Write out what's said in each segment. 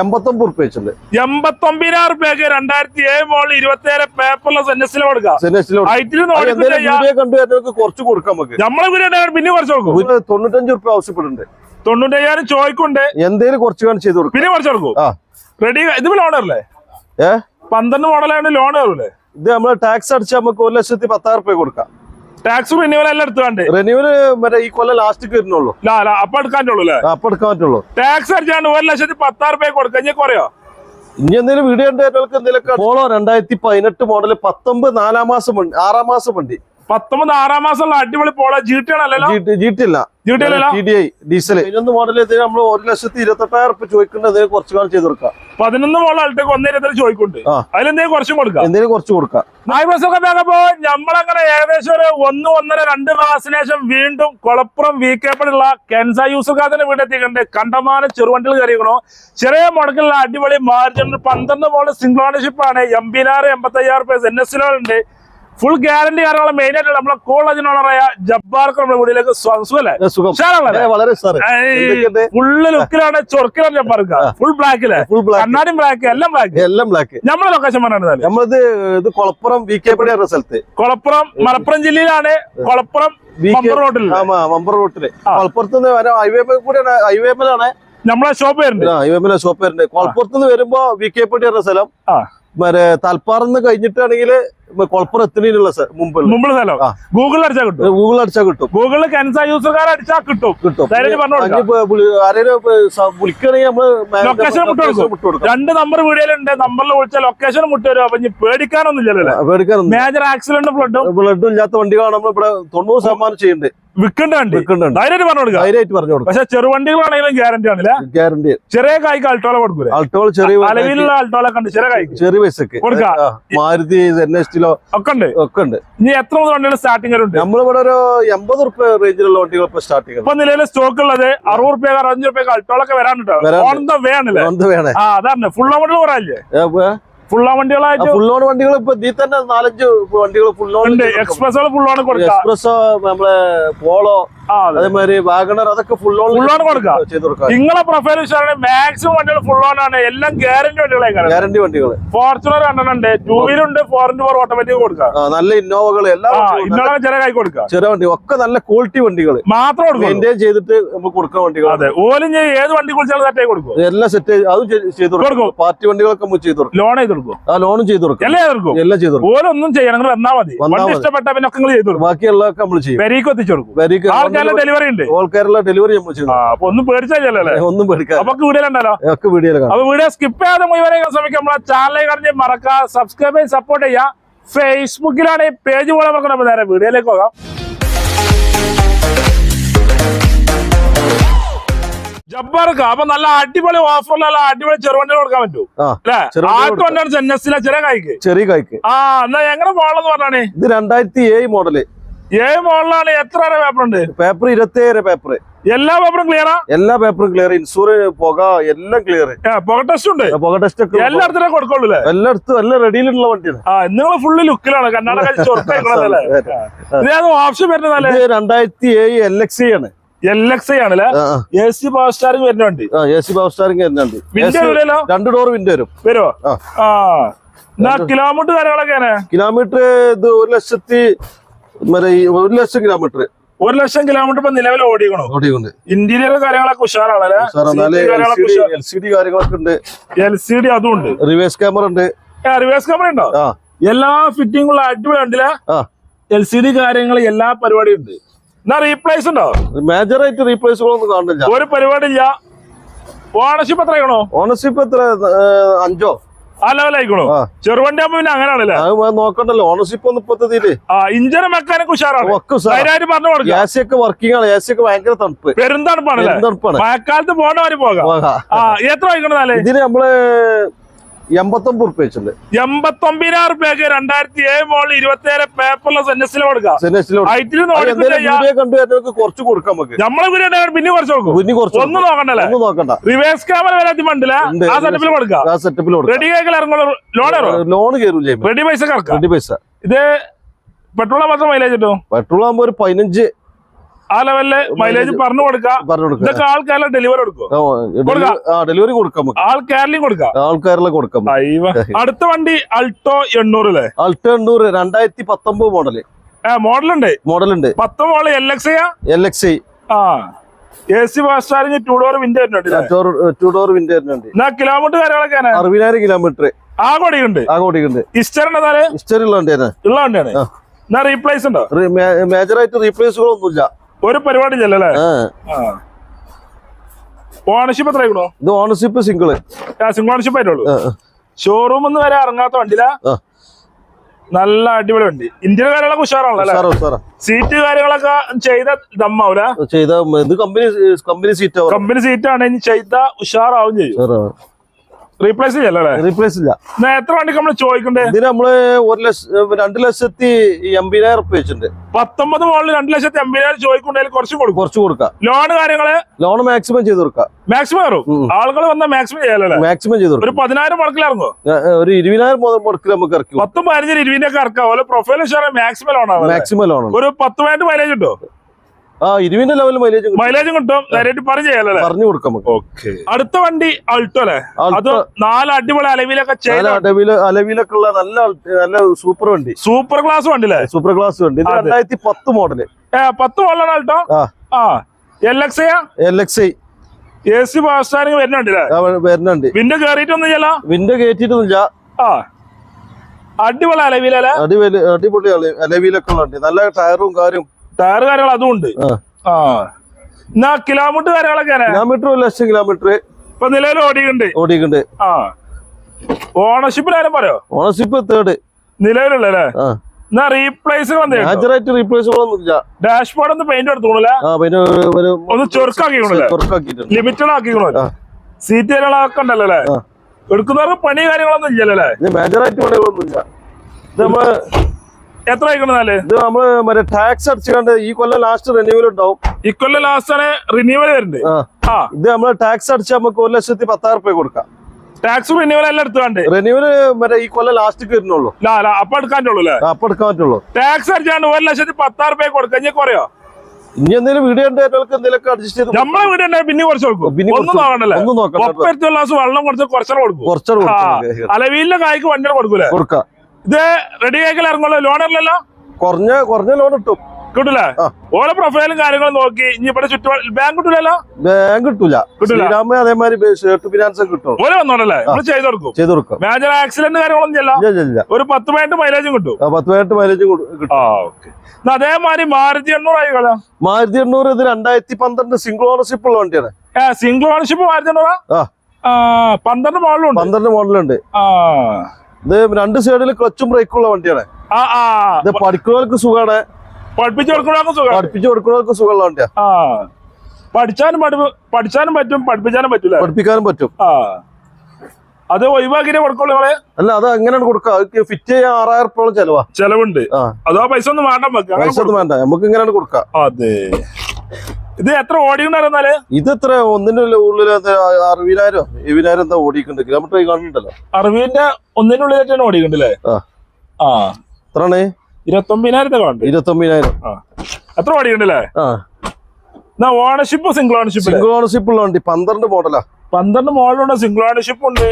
എൺപത്തൊമ്പത് റുപ്യ വെച്ചിട്ടുണ്ട്. എൺപത്തൊമ്പതിനായിരം റുപ്യക്ക് രണ്ടായിരത്തി ഏഴ് മോളിൽ ഇരുപത്തിയേഴ് പേപ്പറിലെ എസ് കൊടുക്കാം. എന്തെങ്കിലും കുറച്ച് കൊടുക്കാം നമുക്ക്. നമ്മളെ പിന്നെ കുറച്ച് കൊടുക്കും. തൊണ്ണൂറ്റഞ്ച് റുപ്യ ആവശ്യപ്പെടുന്നുണ്ട്. തൊണ്ണൂറ്റയ്യായിരം ചോയ്ക്കുണ്ട് എന്തേലും കുറച്ച് കാണും ചെയ്ത് കൊടുക്കും. പിന്നെ കുറച്ച് കൊടുക്കും. റെഡി ഇത് ലോണല്ലേ ഏഹ് പന്ത്രണ്ട് മോഡലാണ് ലോൺ കയറൂലേ ഇത് നമ്മൾ ടാക്സ് അടിച്ചാൽ നമുക്ക് ഒരു ലക്ഷത്തി പത്തായിരം റുപ്യ കൊടുക്കാം. ടാക്സ് റിന്യൂവൽ എല്ലാം റിന്യൂവൽ മറ്റേ ഈ കൊല്ലം ലാസ്റ്റ് വരുന്നുള്ളൂ. ലാ ലാ അപ്പൊ എടുക്കാനുള്ളൂ അല്ലേ? അപ്പൊ എടുക്കാൻ പറ്റുള്ളൂ. ടാക്സ് അടിച്ചാണ്ട് ഒരു ലക്ഷത്തി പത്താറ് രൂപ കൊടുക്കുക ഇനി കുറയോ ഇനി എന്തെങ്കിലും വീഡിയോ ഉണ്ടെങ്കിൽ എന്തെങ്കിലും പോളോ രണ്ടായിരത്തി പതിനെട്ട് മോഡൽ പത്തൊമ്പത് നാലാം മാസം വണ്ടി ആറാം മാസം വണ്ടി. പത്തൊമ്പത് ആറാം മാസമുള്ള അടിപൊളി പോള ജി ടി ആണല്ലോ ജി ടി അല്ല. ജി ടി അല്ലല്ലോ? T D I diesel model ഇതിന് നമ്മൾ ഒരു ലക്ഷത്തി ഇരുപത്തെട്ടായിരം ഉറപ്പ് ചോദിക്കുന്നത് കുറച്ച് കാലം ചെയ്ത് കൊടുക്കാം. പതിനൊന്ന് മോളെ അൾട്ടേക്ക് ഒന്നേ ഇരുപത്തി ചോദിക്കുന്നുണ്ട്. അതിലെന്തെങ്കിലും കുറച്ചും കൊടുക്കാം? എന്തെങ്കിലും കുറച്ച് കൊടുക്കാം. നാല് ബസ്സൊക്കെ വേഗപ്പോ നമ്മളങ്ങനെ ഏകദേശം ഒരു ഒന്ന് ഒന്നര രണ്ട് മാസത്തിന് ശേഷം വീണ്ടും കൊളപ്പുറം വി കേപ്പിലുള്ള കെൻസ യൂസുഖാദിന്റെ വീടെത്തിക്കണ്ട് കണ്ടമാനം ചെറുവണ്ടിൽ കയറിയണോ ചെറിയ മുടക്കിലുള്ള അടിപൊളി മാർജിൻ പന്ത്രണ്ട് മോൾ സിംഗിൾ ഓണർഷിപ്പ് ആണ്. എൺപതിനായിരം എൺപത്തി അയ്യായിരം റുപ്യ എൻ എസ് ഉണ്ട് ഫുൾ ഗ്യാരണ്ടി കാര്യങ്ങളും മെയിൻ ആയിട്ട് നമ്മളെ കോളേജിന് ഓണറായ ജബ്ബാർക്ക് നമ്മുടെ വീട്ടിലേക്ക് സുഖല്ലേ? ഏ, സുഖം. ഉഷാറാണല്ലേ? ഏ, വളരെ സാറ് എന്തൊക്കെയുണ്ട്? ഫുള്ള് ലുക്കിലാണ് ചൊറുക്കിലാണ് ജബ്ബാർക്ക്. ഫുൾ ബ്ലാക്കിൽ ഫുൾ ബ്ലാക്ക് കണ്ണാടി ബ്ലാക്ക് എല്ലാം ബ്ലാക്ക് എല്ലാം ബ്ലാക്ക് നമ്മുടെ ലൊക്കേഷൻ പറഞ്ഞാൽ നമ്മളിത് ഇത് കൊളപ്പുറം വി കെ പടി സ്ഥലത്ത്. കൊളപ്പുറം മലപ്പുറം ജില്ലയിലാണ് കൊളപ്പുറം റോഡിൽ മമ്പർ റോട്ടിൽ. കൊളപ്പുറത്ത് നിന്ന് വരാം. ഹൈവേ കൂടെയാണ്. ഹൈവേ മേലാണ് നമ്മളെ ഷോപ്പ് വരുന്നുണ്ട്. ഹൈവേ മേലെ ഷോപ്പ് വരുന്നത് കൊളപ്പുറത്ത് നിന്ന് വരുമ്പോ വി കെ പടി സ്ഥലം. മറ്റേ തൽപ്പാറന്ന് കഴിഞ്ഞിട്ടാണെങ്കിൽ കൊളപ്പുറം എത്തുന്നതിനുള്ള മുമ്പ് മുമ്പിൽ സ്ഥലം. ആ. ഗൂഗിളിൽ അടിച്ചാൽ കിട്ടും. ഗൂഗിൾ അടിച്ചാൽ കിട്ടും. ഗൂഗിളിൽ കെൻസ യൂസർക്കാർ അടിച്ചാൽ കിട്ടും. കിട്ടും. ധൈര്യമായിട്ട് പറഞ്ഞു കൊടുക്കാം. ഇനിയിപ്പോ വിളി- ആരേലും ഇപ്പൊ സ- വിളിക്കുകയാണെങ്കിൽ നമ്മൾ ലൊക്കേഷൻ കൊടുക്കും. രണ്ട് നമ്പർ വീടുകളുണ്ട്. നമ്പറിൽ വിളിച്ചാൽ ലൊക്കേഷൻ മുട്ടുവരും അപ്പൊ ഇനി പേടിക്കാനൊന്നും ഇല്ലല്ലോ പേടിക്കാനൊന്നും മേജർ ആക്സിഡന്റ് ഫ്ലഡും ഫ്ലഡും ഇല്ലാത്ത വണ്ടികളാണ് നമ്മൾ ഇവിടെ തൊണ്ണൂറ് ശതമാനം ചെയ്യുന്നുണ്ട്. വിൽക്കേണ്ട വണ്ടി. വിൽക്കുന്നുണ്ട് ധൈര്യമായിട്ട് പറഞ്ഞു കൊടുക്കാം. ധൈര്യമായിട്ട് പറഞ്ഞു കൊടുക്കാം. പക്ഷെ ചെറുവണ്ടികളാണെങ്കിലും ഗ്യാരണ്ടി ആണല്ലേ ഗ്യാരണ്ടി ചെറിയ കായ്ക്ക് അൾട്ടോള കൊടുക്കൂലേ? അൾട്ടോള ചെറിയ അലവിലുള്ള അൾട്ടോള കണ്ട് ചെറിയ കായ്ക്ക്. ചെറിയ പൈസക്ക്. കൊടുക്കാം. ആ, മാരുതി എൻ എസ് ടിലോ ഒക്കെ ഉണ്ട് ഒക്കെ ഉണ്ട് ഇനി എത്ര മുതൽ വണ്ടികൾ സ്റ്റാർട്ടിംഗ് ഉണ്ട് നമ്മളിവിടെ ഒരു എൺപത് റുപ്യ റേഞ്ചിലുള്ള വണ്ടികൾ ഇപ്പൊ സ്റ്റാർട്ടിംഗ് ഇപ്പൊ നിലയിലെ സ്റ്റോക്ക് ഉള്ളത് അറുപത് റുപ്യ അറുപത് റുപ്യ അൾട്ടോളൊക്കെ വരാനുണ്ടോ. ഓൺ ദ വേ ആണല്ലേ? വേ ആ അതാണ്. ഫുൾ വണ്ടി പറയാല്ലേ ഫുൾ ഓൺ വണ്ടികളായിട്ട്? ഫുൾ ഓൺ വണ്ടികൾ ഇപ്പൊ ഇതിൽ തന്നെ നാലഞ്ച് വണ്ടികൾ ഫുൾ ഓൺ ഉണ്ട്. എക്സ്പ്രസ്സുകൾ ഫുൾ ഓൺ കൊടുക്കാം എക്സ്പ്രസ് നമ്മളെ പോളോ അതേമാതിരി വാഗണർ അതൊക്കെ ഫുൾ ഓൺ ഫുൾ ഓൺ കൊടുക്കാം. ചെയ്ത് കൊടുക്കാം നിങ്ങളെ പ്രൊഫൈൽ വെച്ചാണ് മാക്സിമം വണ്ടികൾ ഫുൾ ഓൺ ആണ്. എല്ലാം ഗ്യാരണ്ടി വണ്ടികളായിരിക്കും ഗ്യാരണ്ടി വണ്ടികൾ ഫോർച്യൂണർ കണ്ടുണ്ട് ടൂ വീലർ ഉണ്ട്. ഫോർ ഇൻഡ് ഫോർ ഓട്ടോമാറ്റിക് കൊടുക്കാം നല്ല ഇന്നോവകൾ എല്ലാം ഇന്നലെ ചെറിയ കൈ കൊടുക്കാം ചെറിയ വണ്ടി ഒക്കെ നല്ല ക്വാളിറ്റി വണ്ടികൾ മാത്രം കൊടുക്കും മെയിന്റെയിൻ ചെയ്തിട്ട് നമുക്ക് കൊടുക്കുന്ന വണ്ടികൾ അതെ. ഓലും ഞാൻ ഏത് വണ്ടി കുളിച്ചാലും സെറ്റ് ആയി കൊടുക്കും. എല്ലാം സെറ്റ് അതും ചെയ്തു കൊടുക്കും. പാർട്ടി വണ്ടികളൊക്കെ നമുക്ക് ചെയ്ത് കൊടുക്കും. ലോൺ ചെയ്ത് കൊടുക്കും ആ ലോണും ചെയ്തു കൊടുക്കും. എല്ലാം ചെയ്തു കൊടുക്കും. എല്ലാം ചെയ്ത് കൊടുക്കും. ഓലൊന്നും ചെയ്യണം നിങ്ങൾ വന്നാൽ മതി. വണ്ടി ഇഷ്ടപ്പെട്ട പിന്നെ ഒക്കെ നിങ്ങൾ ചെയ്ത് കൊടുക്കും. ബാക്കിയുള്ളതൊക്കെ നമ്മൾ ചെയ്യും. എത്തിച്ചു കൊടുക്കും. ആൾക്കാരുടെ ഡെലിവറി ഉണ്ട്. ഓൾ കേരള ഡെലിവറി നമ്മൾ ചെയ്യും. അപ്പൊ ഒന്നും പേടിച്ചല്ലേ ഒന്നും അപ്പൊ വീഡിയോ ഉണ്ടല്ലോ? ഒക്കെ അപ്പൊ വീഡിയോ സ്കിപ്പ് ചെയ്യാതെ മുഴുവനെ ശ്രമിക്കാം നമ്മളെ ചാനലിൽ കറിഞ്ഞ് മറക്കുക സബ്സ്ക്രൈബ് ചെയ്ത് സപ്പോർട്ട് ചെയ്യാം ഫേസ്ബുക്കിലാണ് പേജ് പോലെ നമുക്ക് നമ്മൾ നേരെ വീഡിയോയിലേക്ക് പോകാം. ജബ്ബാർക്ക്. അപ്പൊ നല്ല അടിപൊളി ഓഫറിൽ നല്ല അടിപൊളി ചെറുവണ്ടി കൊടുക്കാൻ പറ്റും ആ അല്ലെ? ചെറുവണ്ടികൾ ആട്ടുവണ്ടിയാണ് ചെന്നസിലെ ചെറിയ കായ്ക്ക്. ചെറിയ കായ്ക്ക്. ആ എന്നാ എങ്ങനെ മോഡലെന്ന് പറഞ്ഞാണ് ഇത് രണ്ടായിരത്തി ഏഴ് മോഡൽ ഏഴ് മോഡലാണ് എത്ര വരെ പേപ്പർ ഉണ്ട്? പേപ്പർ ഇരുപത്തേഴ് പേപ്പർ എല്ലാ പേപ്പറും ക്ലിയറാ എല്ലാ പേപ്പറും ക്ലിയർ ഇൻഷൂർ പുക എല്ലാം ക്ലിയർ പുക ടെസ്റ്റ് ഉണ്ട്. പുക ടെസ്റ്റ് ഒക്കെ എല്ലായിടത്തും കൊടുക്കുള്ളൂ എല്ലായിടത്തും എല്ലാം റെഡിയിലുള്ള വണ്ടിയാണ്. ആ നിങ്ങൾ ഫുള്ള് ലുക്കിലാണ് കർണാടക ഓപ്ഷൻ വരുന്നതല്ലേ ഇത് രണ്ടായിരത്തി ഏഴ് എൽ എക്സ് ആണ്. എൽ എക്സ് ആണല്ലേ? എ സി പവർ സ്റ്റാറിംഗ് വരുന്നുണ്ട് ആ എ സി പവർ സ്റ്റാറിംഗ് വരുന്നുണ്ട് വിൻഡോ എവിടെയല്ലോ രണ്ട് ഡോർ വിൻഡോ വരും. വരുമോ? ആ. കിലോമീറ്റർ കാര്യങ്ങളൊക്കെയാണ് കിലോമീറ്റർ ഇത് ഒരു ലക്ഷത്തി ഒരു ലക്ഷം കിലോമീറ്റർ ഒരു ലക്ഷം കിലോമീറ്റർ ഇപ്പൊ നിലവിൽ ഓടിക്കണോ ഓടിയുണ്ട് ഇന്റീരിയർ കാര്യങ്ങളൊക്കെ ഉഷാറാണല്ലേ? എൽ സി ഡി കാര്യങ്ങളൊക്കെ ഉണ്ട്. എൽ സി ഡി അതും ഉണ്ട്. റിവേഴ്സ് ക്യാമറ ഉണ്ട്. റിവേഴ്സ് ക്യാമറ ഉണ്ടോ? എല്ലാ ഫിറ്റിംഗുള്ള അടിപൊളി ഉണ്ടല്ലേ എൽ സി ഡി കാര്യങ്ങൾ എല്ലാ പരിപാടിയും ഉണ്ട്. എന്നാ റീപ്ലേസ് ഉണ്ടോ? മേജർ ആയിട്ട് റീപ്ലേസുകളൊന്നും കാണുന്നില്ല. ഒരു പരിപാടി ഇല്ല ഓണർഷിപ്പ് എത്ര ആയിക്കണോ ഓണർഷിപ്പ് എത്ര അഞ്ചോ? ആ ലെവലായിക്കണോ ആയിക്കോളൂ. ചെറുവണ്ടി ആകുമ്പോ പിന്നെ അങ്ങനെയാണല്ലേ? നോക്കണ്ടല്ലോ. ഓണർഷിപ്പ് ഒന്നും ഇപ്പത്തെ ഇതിൽ. ആ ഇഞ്ചിന് ഉഷാറാണ്. പറഞ്ഞു കൊടുക്കും. എ സി ഒക്കെ വർക്കിംഗ് ആണ്. എ സി ഒക്കെ ഭയങ്കര തണുപ്പ്. പെരുന്തണുപ്പാണ് തണുപ്പാണ് മഴക്കാലത്ത് പോകേണ്ട വരെ പോകാം. ആ എത്ര വായിക്കണതാലേ ഇതിന് നമ്മൾ എൺപത്തൊമ്പത് റുപ്യ എൺപത്തൊമ്പതിനായിരം റുപ്യക്ക് രണ്ടായിരത്തി ഏഴ് മോളിൽ ഇരുപത്തി ഏഴ് പേപ്പർലെസ് എൻ എസ് കൊടുക്കാം. കുറച്ച് കൊടുക്കാം നമുക്ക്. നമ്മളെ പിന്നെ കുറച്ച് കൊടുക്കും പിന്നെ കുറച്ച് ഒന്നും നോക്കണ്ടല്ലേ? ഒന്നും നോക്കണ്ട. റിവേഴ്സ് ക്യാമറ വരെ മണ്ടില്ല ആ സെറ്റപ്പിൽ കൊടുക്കാം. ആ സെറ്റപ്പിൽ കൊടുക്കാം. റെഡി കേക്കൽ ഇറങ്ങുള്ളൂ ലോൺ ലോൺ റെഡി പൈസ റെഡി പൈസ. ഇത് പെട്രോൾ മാത്രം മൈലേജ് കിട്ടും? പെട്രോൾ ആകുമ്പോ ഒരു പതിനഞ്ച് ആ ലെവലിൽ മൈലേജ് പറഞ്ഞു കൊടുക്കാം. ഇതൊക്കെ ആൾക്കാരെ ഡെലിവറി കൊടുക്കും. ഡെലിവറി കൊടുക്കാം ആൾക്കാരിലും കൊടുക്കാം. ആൾക്കാരിലെ കൊടുക്കാം. അടുത്ത വണ്ടി അൾട്ടോ എണ്ണൂറ് അല്ലേ അൾട്ടോ എണ്ണൂറ് രണ്ടായിരത്തി പത്തൊമ്പത് മോഡൽ മോഡലുണ്ട്. മോഡലുണ്ട്. പത്ത് model L X L X ആ. A C fast charging two door window വരുന്നുണ്ട് ടു ഡോർ വിൻഡോ വരുന്നുണ്ട്. എന്നാ കിലോമീറ്റർ കാര്യങ്ങളൊക്കെ അറുപതിനായിരം കിലോമീറ്റർ ആ കൊടിയുണ്ട് ആ കൊടിയുണ്ട് ഇസ്റ്ററിന്റെ ഉള്ള തന്നെ ഉള്ള വണ്ടിയാണ്. എന്നാ റീപ്ലേസ് ഉണ്ടോ? മേജർ ആയിട്ട് റീപ്ലേസുകളൊന്നുമില്ല ഒരു പരിപാടി ചെല്ലല്ലേ ആ. ഓണർഷിപ്പ് എത്ര ആയിക്കണോ ഇത് ഓണർഷിപ്പ് സിംഗിൾ സിംഗിൾ ഓണർഷിപ്പ് ആയിട്ടുള്ളൂ. ഷോറൂമിൽ നിന്ന് വരെ ഇറങ്ങാത്ത വണ്ടിയില നല്ല അടിപൊളി വണ്ടി. ഇന്ത്യൻ കാര്യങ്ങളൊക്കെ ഉഷാറാണല്ലോ സീറ്റ് കാര്യങ്ങളൊക്കെ ചെയ്ത ദമ്മാവൂല? ചെയ്ത ഇത് company company seat company seat ആണ് ഇനി ചെയ്ത ഉഷാറാവും ചെയ്യും. റീപ്ലേസ് ചെയ്യല്ലേ? റീപ്ലേസ് ഇല്ല. എത്ര വണ്ടി നമ്മൾ ചോദിക്കണ്ടേ? ഇതിന് നമ്മൾ ഒരു ലക്ഷം രണ്ട് ലക്ഷത്തി എൺപതിനായിരം റുപ്യ വെച്ചിട്ടുണ്ട്. പത്തൊമ്പത് മോളിൽ രണ്ട് ലക്ഷത്തി എൺപതിനായിരം ചോദിക്കുണ്ടെങ്കിൽ കുറച്ച് കൊടുക്കും. കുറച്ച് കൊടുക്കാം. ലോൺ കാര്യങ്ങൾ? ലോൺ മാക്സിമം ചെയ്ത് കൊടുക്കാം. മാക്സിമം ഉം. ആളുകൾ വന്നാൽ മാക്സിമം ചെയ്യാലല്ലേ? മാക്സിമം ചെയ്ത് ഒരു പതിനായിരം മുടക്കിൽ ഇറങ്ങോ ഒരു ഇരുപതിനായിരം മുതൽ മുടക്കിൽ നമുക്ക് ഇറക്കും. പത്തും പതിനഞ്ചിന് ഇരുപതിനൊക്കെ ഇറക്കാം. അതുപോലെ പ്രൊഫൈൽ മാക്സിമം ലോൺ ആണ് മാക്സിമം ലോൺ ആണ്. ഒരു പത്ത് പോയിന്റ് മൈലേജ് കിട്ടും ആ ഇരുപതിന്റെ ലെവൽ മൈലേജ് മൈലേജും കിട്ടും. നേരിട്ട് പറഞ്ഞു പറഞ്ഞു കൊടുക്കാം ഓക്കെ. അടുത്ത വണ്ടി അൾട്ടോ അല്ലേ? അത് Alto. നാല് അടിപൊളി അലവിലൊക്കെ അലവിൽ അലവിലൊക്കെ ഉള്ള നല്ല നല്ല സൂപ്പർ വണ്ടി. സൂപ്പർ ക്ലാസ് വണ്ടി അല്ലേ? സൂപ്പർ ക്ലാസ് വണ്ടി. രണ്ടായിരത്തി പത്ത് മോഡൽ ഏ പത്ത് മോഡലാണ് അൾട്ടോ ആ. ആ. L X L X I A C steering വരുന്നുണ്ടല്ലേ വരുന്നുണ്ട് വിൻഡോ കയറിയിട്ടൊന്നും ചെയ്യല വിൻഡോ കയറ്റിയിട്ടൊന്നുമില്ല ആ. അടിപൊളി അലവിലല്ലേ അടിപൊളി അടിപൊളി അല- അലവിലൊക്കെ ഉള്ള നല്ല ടയറും കാര്യം ടയർ കാര്യങ്ങൾ അതും ഉണ്ട്. ആ. എന്നാ കിലോമീറ്റർ കാര്യങ്ങളൊക്കെ കിലോമീറ്റർ ഒരു ലക്ഷം കിലോമീറ്റർ ഇപ്പൊ നിലവിൽ ഓടിയുണ്ട് ഓടിയിട്ടുണ്ട്. ആ. ഓണർഷിപ്പിന് ആരും പറയോ? ഓണർഷിപ്പ് തേർഡ് നിലവിലുള്ളല്ലേ എന്നാ റീപ്ലേസുകൾ എന്തെങ്കിലും റീപ്ലേസുകളൊന്നുമില്ല ഡാഷ്ബോർഡ് ഒന്ന് പെയിന്റ് എടുത്തോളൂല്ലേ ഒന്ന് ലിമിറ്റഡ്. സീറ്റ് കാര്യങ്ങളൊക്കെ ഉണ്ടല്ലോ അല്ലേ ആ. എടുക്കുന്നവർക്ക് പണി കാര്യങ്ങളൊന്നും ഇല്ലല്ലേ മേജറായിട്ട് പണികളൊന്നുമില്ല. ഇത് നമ്മൾ എത്ര ആയിക്കണെന്നാൽ ഇത് നമ്മൾ മറ്റേ ടാക്സ് അടിച്ചുകൊണ്ട് ഈ കൊല്ലം ലാസ്റ്റ് റിന്യൂവൽ ഉണ്ടാവും. ഇക്കൊല്ലം ലാസ്റ്റ് ആണ് റിന്യൂവൽ വരുന്നുണ്ട് ആ. ഇത് നമ്മൾ ടാക്സ് അടിച്ച് നമുക്ക് ഒരു ലക്ഷത്തി പത്തായിരം റുപ്യ കൊടുക്കാം. ടാക്സ് റിന്യൂവൽ എല്ലാം എടുത്തുകൊണ്ട്. റിന്യൂവൽ മറ്റേ ഈ കൊല്ലം ലാസ്റ്റ് വരുന്നുള്ളൂ. അപ്പൊ എടുക്കാൻ അല്ലേ? അപ്പൊ എടുക്കാൻ പറ്റുള്ളൂ. ടാക്സ് അടിച്ചാണ്ട് ഒരു ലക്ഷത്തി പത്താറ് രൂപ കൊടുക്കാം. ഇനി കുറയോ ഇനി എന്തെങ്കിലും വീഡിയോ ഉണ്ടായിട്ട് എന്തെങ്കിലും അഡ്ജസ്റ്റ് ചെയ്ത് നമ്മളെ വീട് ഉണ്ടായി പിന്നെ കുറച്ച് കൊടുക്കും. ഒന്നും കുറച്ച് നോക്കണ്ടല്ലേ? ഒന്നും ഒപ്പരുത്തി ഗ്ലാസ് വെള്ളം കുറച്ച് കുറച്ചു കൊടുക്കും. കൊടുക്കാം. അലവീലിന്റെ കായ്ക്ക് വണ്ടിയാണ് കൊടുക്കൂലേ? കൊടുക്കാം. ഇത് റെഡി ആക്കൽ ഇറങ്ങുള്ളൂ? ലോൺ അല്ലല്ലോ കുറഞ്ഞ കുറഞ്ഞ ലോൺ കിട്ടും കിട്ടൂലേ. ഓരോ പ്രൊഫൈലും കാര്യങ്ങളും നോക്കി ഇനി ഇവിടെ ചുറ്റുപാട് ബാങ്ക് കിട്ടൂലല്ലോ? ബാങ്ക് കിട്ടൂല. ശ്രീരാമ അതേമാതിരി ഷർട്ട് ഫിനാൻസ് കിട്ടും. ഓരോ വന്നോണ്ടല്ലേ? നമ്മൾ ചെയ്ത് കൊടുക്കും. ചെയ്ത് കൊടുക്കും. മേജർ ആക്സിഡന്റ് കാര്യങ്ങളൊന്നും ഒരു പത്ത് പതിനെട്ട് മൈലേജും കിട്ടും. പത്ത് പതിനെട്ട് മൈലേജ് കിട്ടും. അതേമാതിരി മാരുതി എണ്ണൂറായി കളയാം. മാരുതി എണ്ണൂറ് ഇത് രണ്ടായിരത്തി പന്ത്രണ്ട് സിംഗിൾ ഓണർഷിപ്പ് ഉള്ള വണ്ടിയാണ്. സിംഗിൾ ഓണർഷിപ്പ് മാരുതി എണ്ണൂറാ? പന്ത്രണ്ട് മോഡലുണ്ട് പന്ത്രണ്ട് മോഡലുണ്ട് ആ. ഇത് രണ്ട് സൈഡിൽ ക്ലച്ചും ബ്രേക്കും ഉള്ള വണ്ടിയാണ്. ഇത് പഠിക്കുന്നവർക്ക് സുഖമാണ് പഠിപ്പിച്ചു കൊടുക്കണമൊക്കെ സുഖം പഠിപ്പിച്ചു കൊടുക്കുന്നവർക്ക് സുഖമുള്ള വണ്ടിയാ. പഠിച്ചാനും പഠിച്ചാനും പറ്റും പഠിപ്പിച്ചാനും പറ്റില്ല പഠിപ്പിക്കാനും പറ്റും. ആ. അത് ഒഴിവാക്കിയേ കൊടുക്കുള്ളൂ നിങ്ങളെ? അല്ല അത് എങ്ങനെയാണ് കൊടുക്കുക. ഫിറ്റ് ചെയ്യാൻ ആറായിരം റുപ്യോളം ചെലവാ. ചെലവുണ്ട്. അതാ പൈസ ഒന്നും വേണ്ട പൈസ ഒന്നും വേണ്ട. നമുക്ക് ഇങ്ങനെയാണ് കൊടുക്കാം അതെ. ഇത് എത്ര ഓടിയുണ്ടായിരുന്നാൽ ഇത് എത്ര? ഒന്നിന്റെ ഉള്ളിൽ അത് അറുപതിനായിരം എഴുപതിനായിരം എന്താ ഓടിക്കുന്നുണ്ട് കിലോമീറ്റർ കാണുന്നുണ്ടല്ലോ അറിവിന്റെ ഒന്നിനുള്ളിലായിട്ടാണ് ഓടിക്കണ്ടല്ലേ ആ. ആ. എത്രയാണ്? ഇരുപത്തൊമ്പതിനായിരത്തെ കണ്ടു. ഇരുപത്തൊമ്പതിനായിരം. ആ. എത്ര ഓടിക്കുന്നുണ്ടല്ലേ ആ. Ownership single ownership single ownership ഉള്ള വണ്ടി പന്ത്രണ്ട് മോഡലാ പന്ത്രണ്ട് മോഡലുണ്ട് സിംഗിൾ ഓണർഷിപ്പ് ഉണ്ട്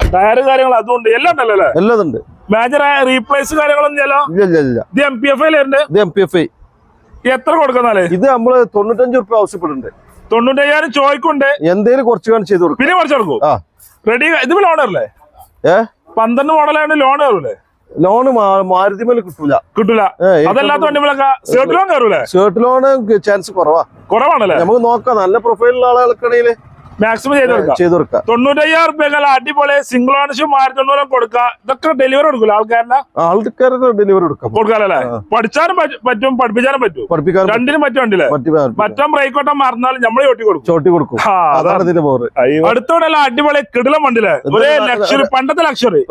ടയർ കാര്യങ്ങൾ അതും ഉണ്ട് എല്ലാം ഉണ്ടല്ലോ അല്ലേ? എല്ലാതുണ്ട് മേജർ റീപ്ലേസ് കാര്യങ്ങളൊന്നും ഇല്ല ഇല്ല ഇല്ല. ഇത് എം പി എഫ് ഉണ്ട് ഇത് എം പി എഫ് ഐ എത്ര കൊടുക്കുന്നാൽ? ഇത് നമ്മൾ തൊണ്ണൂറ്റഞ്ച് റുപ്യ ആവശ്യപ്പെടുന്നുണ്ട്. തൊണ്ണൂറ്റയ്യായിരം ചോയ്ക്കുണ്ട്. എന്തേലും കുറച്ച് കാണി ചെയ്ത് കൊടുക്കും. പിന്നെ കുറച്ച് കൊടുക്കും. റെഡി ഇത് ലോൺ അല്ലേ ഏ? പന്ത്രണ്ട് മോഡലാണ് ലോൺ കയറൂലേ ലോണ് മാരുതി മേലെ കിട്ടൂല. കിട്ടൂല. അതല്ലാത്ത വണ്ടികളൊക്കെ ലോൺ കയറൂലേ? ഷർട്ട് ചാൻസ് കുറവാ. കുറവാണല്ലേ? നമുക്ക് നോക്കാം. നല്ല പ്രൊഫൈലുള്ള ആളുകൾക്കാണെങ്കിൽ മാക്സിമം ചെയ്ത് കൊടുക്കാം. ചെയ്ത് കൊടുക്കാം. തൊണ്ണൂറ്റയ്യായിരം റുപ്യക്കാൾ അടിപൊളി സിംഗിൾ ഓണർഷിപ്പ് ആയിരത്തി തൊണ്ണൂറ് കൊടുക്കുക. ഇതൊക്കെ ഡെലിവറി കൊടുക്കില്ല ആൾക്കാരുടെ ആൾക്കാർക്ക് ഡെലിവറി കൊടുക്കാം. കൊടുക്കാനല്ലേ? പഠിച്ചാലും പറ്റും- പഠിപ്പിച്ചാലും പറ്റും. പഠിപ്പിക്കാൻ രണ്ടിനും പറ്റും വണ്ടിയില്ലേ മറ്റു ബ്രേക്കോട്ടം മറന്നാലും നമ്മളെ ചോട്ടി കൊടുക്കും. ചോട്ടി കൊടുക്കും. അടുത്തോടെ അടിപൊളി കിടിലം വണ്ടിയില്ലേ ഒരേ ലക്ഷറി പണ്ടത്തെ ലക്ഷറി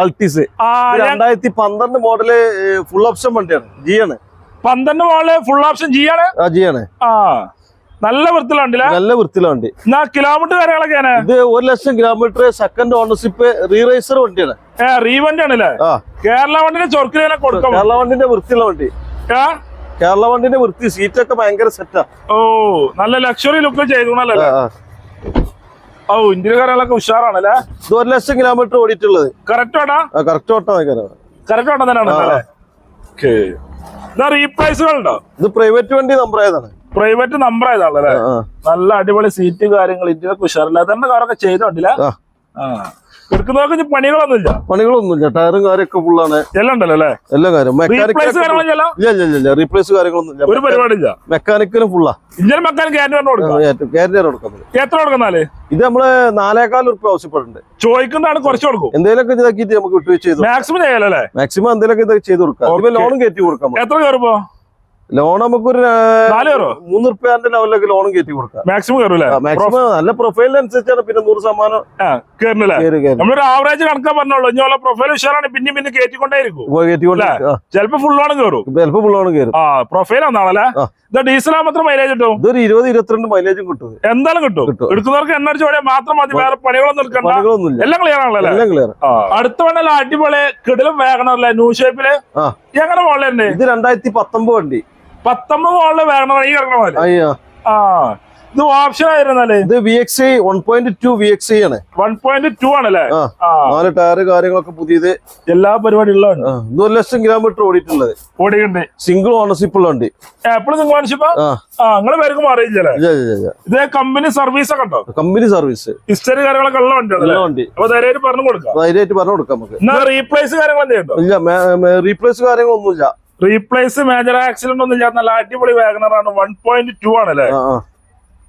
ആൾട്ടീസ് രണ്ടായിരത്തി പന്ത്രണ്ട് മോഡൽ ഫുൾ ഓപ്ഷൻ വണ്ടിയാണ്. ജി ആണ്. പന്ത്രണ്ട് മോഡൽ ഫുൾ ഓപ്ഷൻ ജിയാണ് ആ ജി ആണ്. ആ. നല്ല വൃത്തിയുള്ള വണ്ടിയില്ല നല്ല വൃത്തിയുള്ള വണ്ടി. എന്നാ കിലോമീറ്റർ കാര്യങ്ങളൊക്കെയാണ് ഇത് ഒരു ലക്ഷം കിലോമീറ്റർ സെക്കൻഡ് ഓണർഷിപ്പ് റീറൈസർ വണ്ടിയാണ്. ഏ റീവന്റ് ആണല്ലേ കേരള വണ്ടിന്റെ ചൊറുക്കിനെ കൊടുക്കാം. കേരള വണ്ടിന്റെ വൃത്തിയുള്ള വണ്ടി? കേരള വണ്ടിന്റെ വൃത്തി സീറ്റൊക്കെ ഭയങ്കര സെറ്റാ ഓ നല്ല ലക്ഷറി ലുക്ക് ചെയ്തോണല്ലേ ഓ ഇന്ത്യൻ കാര്യങ്ങളൊക്കെ ഉഷാറാണല്ലേ? ഇത് ഒരു ലക്ഷം കിലോമീറ്റർ ഓടിയിട്ടുള്ളത്. കറക്റ്റ് ഓട്ടാ കറക്റ്റ് ഓട്ടാ കറക്റ്റ് ഓട്ടം തന്നെയാണ് ഇതാ ഇത് പ്രൈവറ്റ് വണ്ടി നമ്പർ ഏതാണ് പ്രൈവറ്റ് നമ്പർ ആയതാണല്ലേ. നല്ല അടിപൊളി സീറ്റ് കാര്യങ്ങൾ ഇന്ത്യയിലൊക്കെ ഉഷാറില്ല തന്നെ കാറൊക്കെ ചെയ്തോണ്ടില്ല ആ. ആ. പണികളൊന്നുമില്ല. പണികളൊന്നുമില്ല. ടയറും കാര്യമൊക്കെ ഫുള്ളാണ് എല്ലാം ഉണ്ടല്ലോ അല്ലേ? എല്ലാ കാര്യം മെക്കാനിക്കൽ റീപ്ലേസ് കാര്യങ്ങളൊന്നും ഒരു പരിപാടിയില്ല. മെക്കാനിക്കലും ഫുള്ളാ ഗ്യാരണ്ടി കൊടുക്കുന്നത് എത്ര കൊടുക്കുന്നാൽ? ഇത് നമ്മൾ ആവശ്യപ്പെടുന്നുണ്ട്. ചോദിക്കുന്നതാണ് കുറച്ച് കൊടുക്കും. എന്തെങ്കിലുമൊക്കെ ഇതാക്കിയിട്ട് നമുക്ക് വിട്ടുവീഴ്ച ചെയ്തു മാക്സിമം ചെയ്യാലോ അല്ലേ മാക്സിമം എന്തെങ്കിലുമൊക്കെ ഇതൊക്കെ ചെയ്ത് കൊടുക്കാം. ഇപ്പൊ Okay. ലോണും കയറ്റി കൊടുക്കാം. എത്ര കയറുമ്പോ? ലോൺ നമുക്കൊരു മൂന്ന് റുപ്യാന്റെ ലെവലിലൊക്കെ ലോണും കയറ്റി കൊടുക്കാം. മാക്സിമം കയറൂലേ മാക്സിമം നല്ല പ്രൊഫൈലിനനുസരിച്ചാണ് പിന്നെ നൂറ് ശതമാനം നമ്മളൊരു ആവറേജ് കണക്കാ പറഞ്ഞോളൂ ഇനി ഇനിയുള്ള പ്രൊഫൈൽ ഉഷാറാണ് പിന്നെ പിന്നെ കയറ്റിക്കൊണ്ടേയിരിക്കും? ചിലപ്പോ ഫുൾ ഓണം കയറും ചിലപ്പോ ഫുൾ ലോണും കയറും ആ പ്രൊഫൈൽ ആണല്ലേ. ഇത് ഡീസൽ മാത്രം മൈലേജ് കിട്ടും? ഇതൊരു ഇരുപത് ഇരുപത്തിരണ്ട് മൈലേജും കിട്ടും. എന്തായാലും കിട്ടും. എടുക്കുന്നവർക്ക് എണ്ണ അടിച്ച് മാത്രം മതി. വേറെ പണികളൊന്നും എടുക്കണ്ട. എല്ലാം ക്ലിയർ ആണല്ലോ എല്ലാം ക്ലിയർ അടുത്ത വണ്ണല്ല അടിപൊളി കിടലും വേഗണല്ലേ ന്യൂ ഷേപ്പിൽ എങ്ങനെ മോളിലുണ്ട് ഇത് രണ്ടായിരത്തി പത്തൊമ്പത് വണ്ടി. പത്തൊമ്പത് മോളിൽ വേഗണ ഈ ഇറങ്ങണ പോലെ. അയ്യോ. ആ ഇത് ഓപ്ഷൻ ആയിരുന്നല്ലേ ഇത് V X I one point two V X I ആണ്. വൺ പോയിന്റ് ടു ആണല്ലേ നാല് ടയർ കാര്യങ്ങളൊക്കെ പുതിയത്. എല്ലാ പരിപാടി ഉള്ളതാണ് ആ, ഇത് ഒരു ലക്ഷം കിലോമീറ്റർ ഓടിയിട്ടുള്ളത്. ഓടിയുണ്ട് സിംഗിൾ ഓണർഷിപ്പ് ഉള്ള വണ്ടി. എപ്പോഴും സിംഗിൾ ഓണർഷിപ്പ് നിങ്ങൾ പേർക്ക് ഇല്ല. ഇത് കമ്പനി സർവീസ് ഒക്കെ ഉണ്ടോ? കമ്പനി സർവീസ് ഹിസ്റ്ററി കാര്യങ്ങളൊക്കെ ഉള്ള വണ്ടിയാണ് വണ്ടി. അപ്പൊ ധൈര്യമായിട്ട് പറഞ്ഞു കൊടുക്കാം. ധൈര്യമായിട്ട് പറഞ്ഞു കൊടുക്കാം നമുക്ക്. റീപ്ലേസ് കാര്യങ്ങൾ എന്തെയുണ്ടോ ഇല്ല റീപ്ലേസ് കാര്യങ്ങളൊന്നുമില്ല. റീപ്ലേസ് മേജർ ആക്സിഡന്റ് ഒന്നും ഇല്ലാത്ത നല്ല അടിപൊളി വാഗണറാണ് വൺ പോയിന്റ് ടു ആണല്ലേ